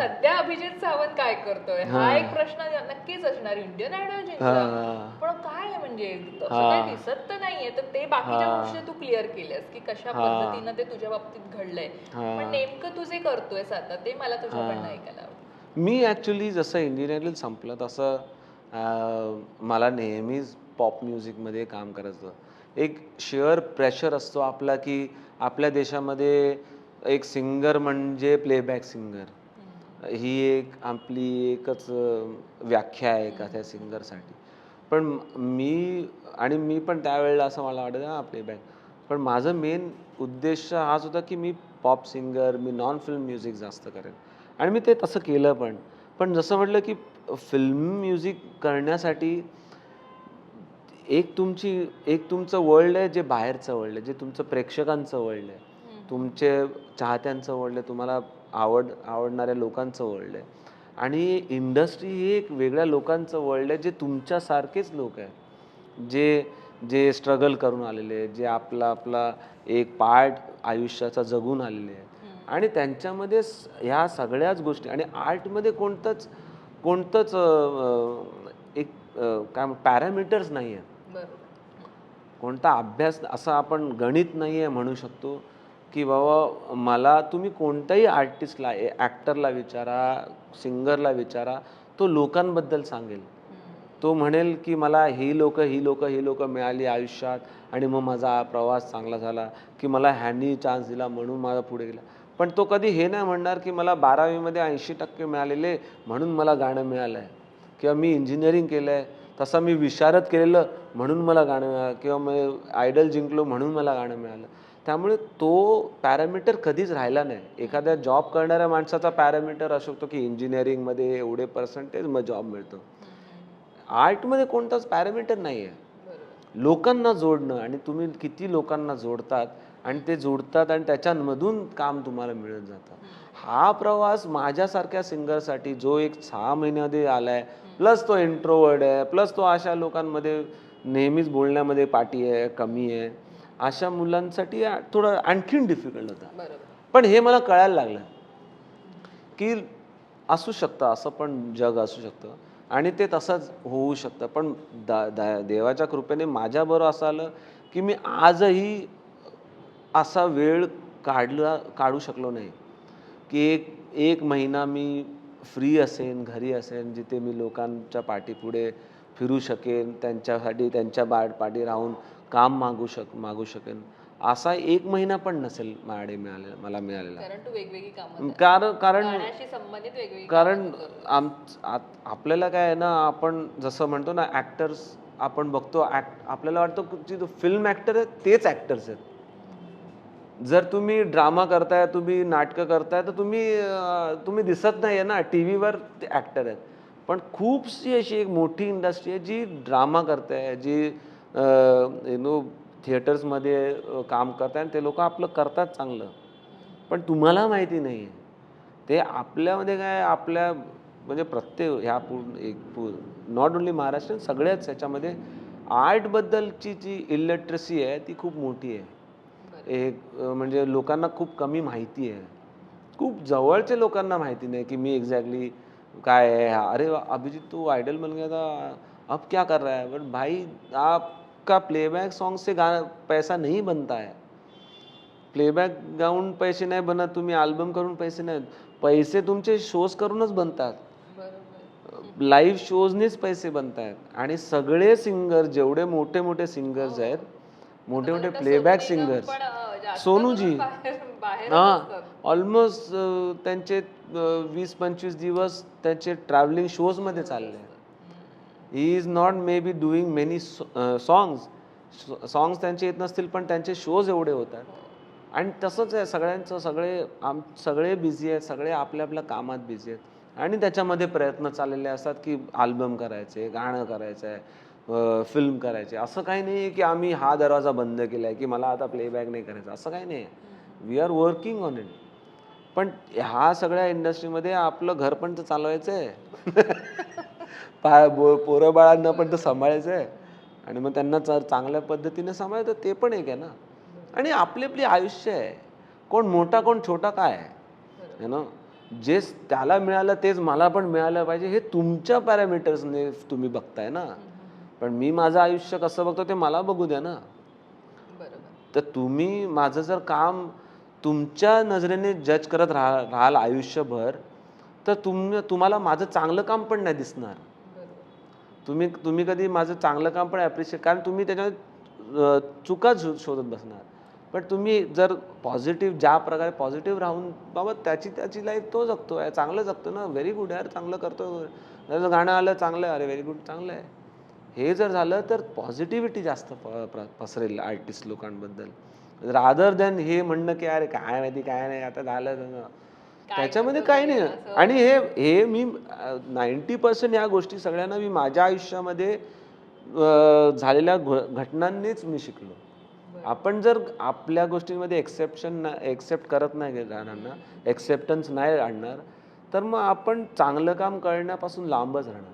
सध्या अभिजित सावंत काय करतोय? हा एक प्रश्न नक्कीच असणार इंडियन आयडल जिंकला. पण काय आहे म्हणजे? काय दिसत तर नाहीये. तर ते बाकीच्या गोष्टी तू क्लिअर केल्यास की कशा पद्धतीनं ते तुझ्या बाबतीत घडलंय. पण नेमकं तू जे करतोयस आता ते मला तुझ्याकडनं ऐकायला. मी ॲक्च्युली जसं इंजिनिअरिंग संपलं तसं मला नेहमीच पॉप म्युझिकमध्ये काम करायचं एक शेअर प्रेशर असतो आपला की आपल्या देशामध्ये एक सिंगर म्हणजे प्लेबॅक सिंगर ही एक आपली एकच व्याख्या आहे का त्या सिंगरसाठी. पण मी आणि मी पण त्यावेळेला असं मला वाटतं आपली बँड पण माझं मेन उद्देश हाच होता की मी पॉप सिंगर मी नॉन फिल्म म्युझिक जास्त करेन. आणि मी ते तसं केलं पण. पण जसं म्हटलं की फिल्म म्युझिक करण्यासाठी एक तुमची एक तुमचं वर्ल्ड आहे जे बाहेरचं वर्ल्ड आहे जे तुमचं प्रेक्षकांचं वर्ल्ड आहे. तुमचे चाहत्यांचं आहे तुम्हाला आवड आवडणाऱ्या लोकांचं आहे आणि इंडस्ट्री ही एक वेगळ्या लोकांचं वर्ल्ड आहे जे तुमच्यासारखेच लोक आहेत. जे जे स्ट्रगल करून आलेले आहेत जे आपला आपला एक पार्ट आयुष्याचा जगून आलेले आहेत. आणि त्यांच्यामध्ये ह्या सगळ्याच गोष्टी आणि आर्टमध्ये कोणतंच कोणतंच एक काय पॅरामीटर्स नाही आहेत कोणता अभ्यास असं आपण गणित नाही आहे म्हणू शकतो. की बाबा मला तुम्ही कोणत्याही आर्टिस्टला ॲक्टरला विचारा सिंगरला विचारा तो लोकांबद्दल सांगेल. तो म्हणेल की मला ही लोक ही लोक ही लोक मिळाली आयुष्यात आणि मग माझा प्रवास चांगला झाला की मला ह्यांनी चान्स दिला म्हणून माझा पुढे गेला. पण तो कधी हे नाही म्हणणार की मला बारावीमध्ये ऐंशी टक्के मिळालेले म्हणून मला गाणं मिळालं आहे किंवा मी इंजिनिअरिंग केलं आहे तसं मी विशारद केलेलं म्हणून मला गाणं मिळालं. किंवा मी आयडल जिंकलो म्हणून मला गाणं मिळालं. त्यामुळे तो पॅरामीटर कधीच राहिला नाही. एखाद्या जॉब करणाऱ्या माणसाचा पॅरामीटर असू शकतो की इंजिनिअरिंगमध्ये एवढे पर्सेंटेज मग जॉब मिळतो. आर्टमध्ये कोणताच पॅरामीटर नाही आहे लोकांना जोडणं आणि तुम्ही किती लोकांना जोडतात आणि ते जोडतात आणि त्याच्यामधून काम तुम्हाला मिळत जातं. हा प्रवास माझ्यासारख्या सिंगरसाठी जो एक सहा महिन्यामध्ये आलाय प्लस तो इंट्रोवर्ड आहे प्लस तो अशा लोकांमध्ये नेहमीच बोलण्यामध्ये पाठी आहे कमी आहे. अशा मुलांसाठी थोडं आणखीन डिफिकल्ट होता. पण हे मला कळायला लागलं की असू शकतं असं पण जग असू शकतं आणि ते तसंच होऊ शकतं. पण दा दा देवाच्या कृपेने माझ्याबरोबर असं आलं की मी आजही असा वेळ काढला काढू शकलो नाही की एक एक महिना मी फ्री असेन घरी असेन जिथे मी लोकांच्या पाठीपुढे फिरू शकेन त्यांच्यासाठी त्यांच्या बा पाठी राहून काम मागू शक मागू शकेन. असा एक महिना पण नसेल माझ्याकडे मिळाले मला मिळालेला. कारण तू वेगवेगळी कामं कारण कारण आम आपल्याला काय आहे ना आपण जसं म्हणतो ना ॲक्टर्स आपण बघतो ॲक्ट आपल्याला वाटतं की जो फिल्म ॲक्टर आहे तेच ॲक्टर्स आहेत. जर तुम्ही ड्रामा करताय तुम्ही नाटकं करताय तर तुम्ही तुम्ही दिसत नाही आहे ना टी व्हीवर ते ॲक्टर आहेत. पण खूपशी अशी एक मोठी इंडस्ट्री आहे जी ड्रामा करते जी नो थिएटर्समध्ये काम करत आहे आणि ते लोक आपलं करतात चांगलं. पण तुम्हाला माहिती नाही आहे ते आपल्यामध्ये काय आपल्या म्हणजे प्रत्येक ह्या पूर्ण एक नॉट ओन्ली महाराष्ट्र सगळ्याच ह्याच्यामध्ये आर्टबद्दलची जी इलिटरसी आहे ती खूप मोठी आहे. एक म्हणजे लोकांना खूप कमी माहिती आहे. खूप जवळच्या लोकांना माहिती नाही की मी एक्झॅक्टली काय आहे हा. अरे अभिजीत तू गया था अब क्या कर रहा है? बट भाई आपका प्लेबॅक सॉन्ग से गाना पैसा नहीं बनता है। प्लेबॅक गाऊन पैसे नाही बनत तुम्ही अल्बम करून पैसे नाही। पैसे तुमचे शोज करूनच बनतात लाईव्ह शोजनेच पैसे बनत आहेत आणि सगळे सिंगर जेवढे मोठे मोठे सिंगर्स आहेत मोठे मोठे प्लेबॅक सिंगर्स अं, जास्त सोनूजी. हां ऑलमोस्ट त्यांचे वीस पंचवीस दिवस त्यांचे ट्रॅव्हलिंग शोजमध्ये चालले. He is not maybe doing many songs songs त्यांचे येत नसतील पण त्यांचे शोज एवढे होतात. आणि तसंच आहे सगळ्यांचं सगळे आम सगळे बिझी आहेत सगळे आपल्या आपल्या कामात बिझी आहेत. आणि त्याच्यामध्ये प्रयत्न चाललेले असतात की आल्बम करायचे गाणं करायचं आहे फिल्म करायचे. असं काही नाही आहे की आम्ही हा दरवाजा बंद केला आहे की मला आता प्लेबॅक नाही करायचं. असं काही नाही आहे we are working on it पण ह्या सगळ्या इंडस्ट्रीमध्ये आपलं घर पण तर चालवायचं आहे पा बो पोरं बाळांना पण तर सांभाळायचं आहे. आणि मग त्यांना जर चांगल्या पद्धतीने सांभाळतं ते पण एक आहे ना. आणि आपली आपली आयुष्य आहे. कोण मोठा कोण छोटा काय आहे? ना? जे त्याला मिळालं तेच मला पण मिळालं पाहिजे हे तुमच्या पॅरामीटर्सने तुम्ही बघताय ना. पण मी माझं आयुष्य कसं बघतो ते मला बघू द्या ना. तर तुम्ही माझं जर काम तुमच्या नजरेने जज करत राहा राहाल आयुष्यभर तर तुम तुम्हाला माझं चांगलं काम पण नाही दिसणार. तुम्ही तुम्ही कधी माझं चांगलं काम पण ॲप्रिशिएट कारण तुम्ही त्याच्यात चुका शो- शोधत बसणार. पण तुम्ही जर पॉझिटिव्ह ज्या प्रकारे पॉझिटिव्ह राहून बाबा त्याची त्याची लाईफ तो जगतो आहे चांगलं जगतो ना व्हेरी गुड यार चांगलं करतो त्याचं गाणं आलं चांगलं आहे अरे व्हेरी गुड चांगलं आहे. हे जर झालं तर पॉझिटिव्हिटी जास्त प- प्र- पसरेल आर्टिस्ट लोकांबद्दल. रादर दॅन हे म्हणणं की अरे काय माहिती काय नाही आता झालं त्याच्यामध्ये काही नाही. आणि हे हे मी नाईन्टी पर्सेंट या गोष्टी सगळ्यांना मी माझ्या आयुष्यामध्ये झालेल्या घ- घटनांनीच मी शिकलो. आपण जर आपल्या गोष्टींमध्ये एक्सेप्शन एक्सेप्ट करत नाही राहणार ना एक्सेप्टन्स नाही आणणार तर मग आपण चांगलं काम करण्यापासून लांबच राहणार.